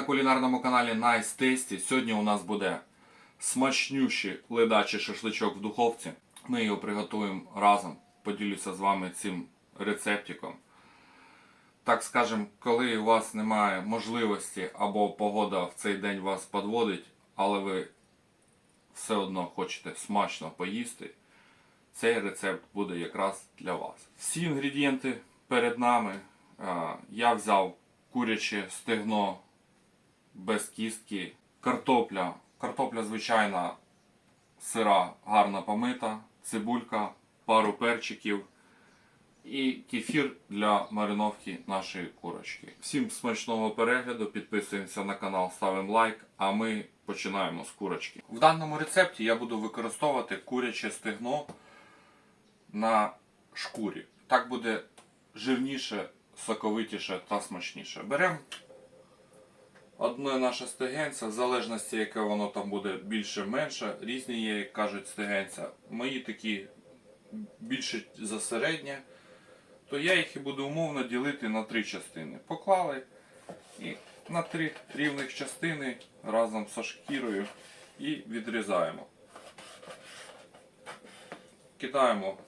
кулінарному каналі Nice Tasty. Сьогодні у нас буде смачнющий ледачий шашличок в духовці. Ми його приготуємо разом. Поділюся з вами цим рецептиком. Так скажем, коли у вас немає можливості або погода в цей день вас підводить, але ви все одно хочете смачно поїсти, цей рецепт буде якраз для вас. Всі інгредієнти перед нами. Я взяв куряче стегно без кістки, картопля. Картопля звичайна сира, гарно помита, цибулька, пару перчиків і кефір для мариновки нашої курочки. Всім смачного перегляду, підписуємося на канал, ставимо лайк, а ми починаємо з курочки. В даному рецепті я буду використовувати куряче стегно на шкурі. Так буде жирніше, соковитіше та смачніше. Беремо одне наше стегенце, в залежності, яке воно там буде більше-менше. Різні є, як кажуть, стегенця. Мої такі більше за середнє, то я їх і буду умовно ділити на три частини. Поклали і на три рівних частини разом зі шкірою і відрізаємо. Кидаємо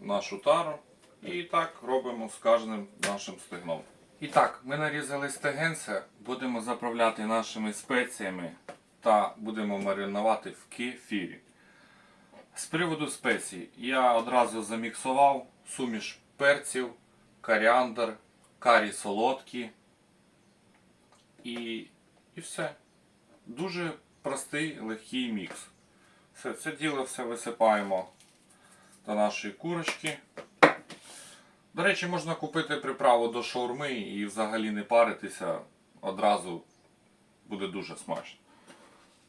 нашу тару і так робимо з кожним нашим стегном. І так, ми нарізали стегенце, будемо заправляти нашими спеціями та будемо маринувати в кефірі. З приводу спецій, я одразу заміксував суміш перців, коріандр, карі солодкі і, і все. Дуже простий, легкий мікс. Все, це діло все висипаємо до нашої курочки. До речі, можна купити приправу до шаурми і взагалі не паритися. Одразу буде дуже смачно.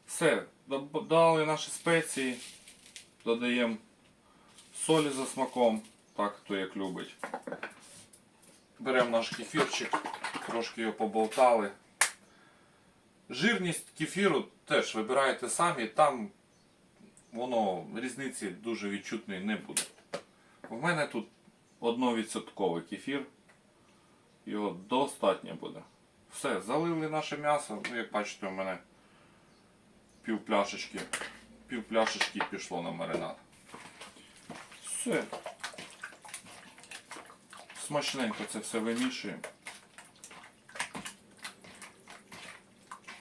Все, додали наші спеції, додаємо солі за смаком, так хто як любить. Беремо наш кефірчик, трошки його поболтали. Жирність кефіру теж вибираєте самі, там воно різниці дуже відчутної не буде. У мене тут 1% кефір. Його достатньо буде. Все, залили наше м'ясо. Ну, як бачите, у мене пів пляшечки, пів пляшечки пішло на маринад. Все. Смачненько це все вимішуємо.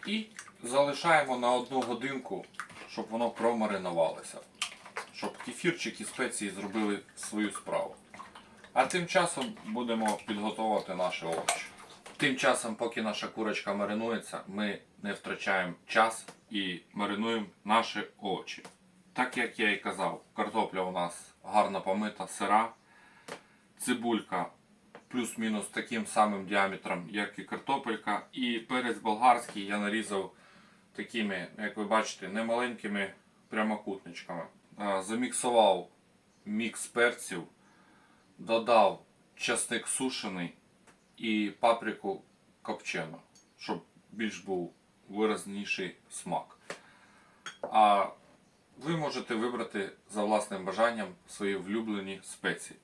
І залишаємо на одну годинку, щоб воно промаринувалося. Щоб кефірчик і спеції зробили свою справу. А тим часом будемо підготовувати наші овочі. Тим часом, поки наша курочка маринується, ми не втрачаємо час і маринуємо наші овочі. Так як я і казав, картопля у нас гарно помита, сира, цибулька плюс-мінус таким самим діаметром, як і картопелька. І перець болгарський я нарізав такими, як ви бачите, немаленькими прямокутничками. Заміксував мікс перців додав часник сушений і паприку копчену, щоб більш був виразніший смак. А ви можете вибрати за власним бажанням свої влюблені спеції.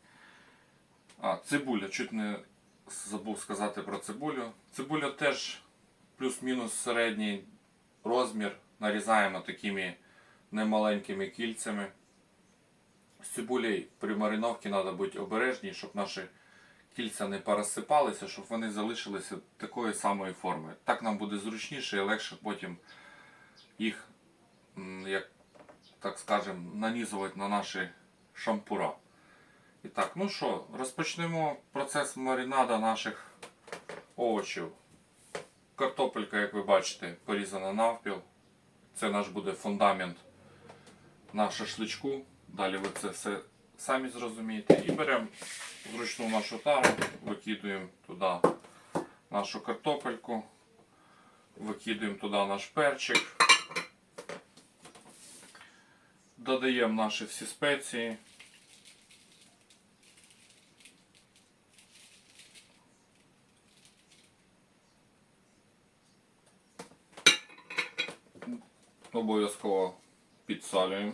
А, цибуля, чуть не забув сказати про цибулю. Цибуля теж плюс-мінус середній розмір. Нарізаємо такими немаленькими кільцями. З цибулею при мариновці треба бути обережні, щоб наші кільця не порозсипалися, щоб вони залишилися такої самої форми. Так нам буде зручніше і легше потім їх, як так скажемо, нанізувати на наші шампура. І так, ну що, розпочнемо процес маринада наших овочів. Картопелька, як ви бачите, порізана навпіл. Це наш буде фундамент на шашличку. Далі ви це все самі зрозумієте. І беремо зручну нашу тару, викидуємо туди нашу картопельку, викидуємо туди наш перчик, додаємо наші всі спеції. Обов'язково підсалюємо.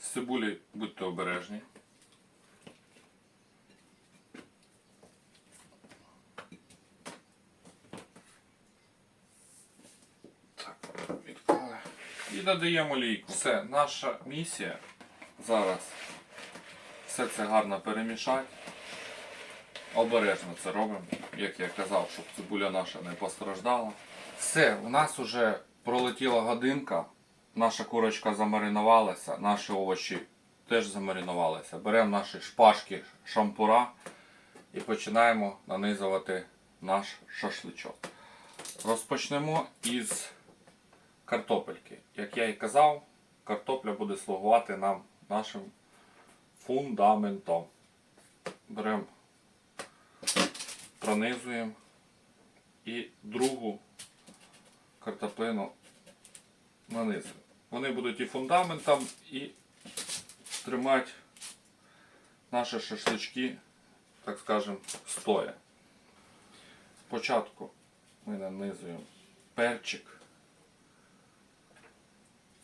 З цибулі будьте обережні. І додаємо олійку. Все, наша місія зараз все це гарно перемішати. Обережно це робимо, як я казав, щоб цибуля наша не постраждала. Все, у нас вже пролетіла годинка, наша курочка замаринувалася, наші овочі теж замаринувалися. Беремо наші шпажки шампура і починаємо нанизувати наш шашличок. Розпочнемо із картопельки. Як я і казав, картопля буде слугувати нам нашим фундаментом. Беремо, пронизуємо і другу картоплину нанизуємо. Вони будуть і фундаментом, і тримати наші шашлички, так скажем, стоя. Спочатку ми нанизуємо перчик,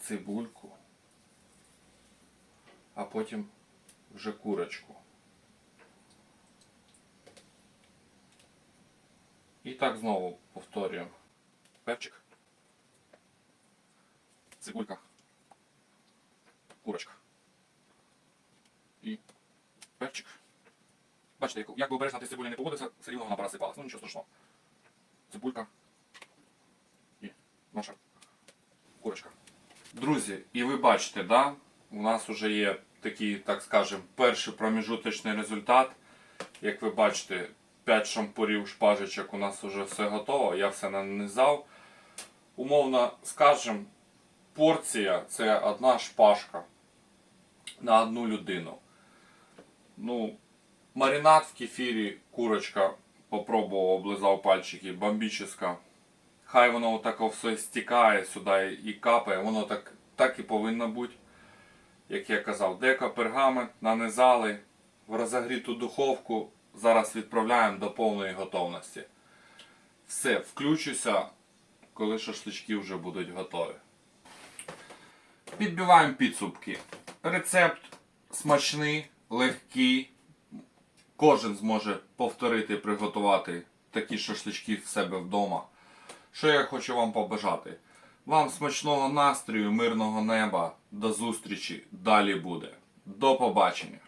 цибульку, а потім вже курочку. І так знову повторюємо. Перчик, цибулька, курочка. І перчик. Бачите, як, би обережно ти з цибулі не поводився, все рівно вона порозсипалась. Ну нічого страшного. Цибулька і наша курочка. Друзі, і ви бачите, да? у нас вже є такий, так скажем, перший проміжуточний результат. Як ви бачите, 5 шампурів шпажечок у нас вже все готово, я все нанизав. Умовно скажем, порція це одна шпажка на одну людину. Ну, маринад в кефірі, курочка, попробував, облизав пальчики, бомбіческа. Хай воно отако все стікає сюди і капає, воно так, так і повинно бути. Як я казав, дека пергамент нанизали в розогріту духовку. Зараз відправляємо до повної готовності. Все, включуся, коли шашлички вже будуть готові. Підбиваємо підсупки. Рецепт смачний, легкий. Кожен зможе повторити приготувати такі шашлички в себе вдома. Що я хочу вам побажати? Вам смачного настрою, мирного неба. До зустрічі. Далі буде. До побачення.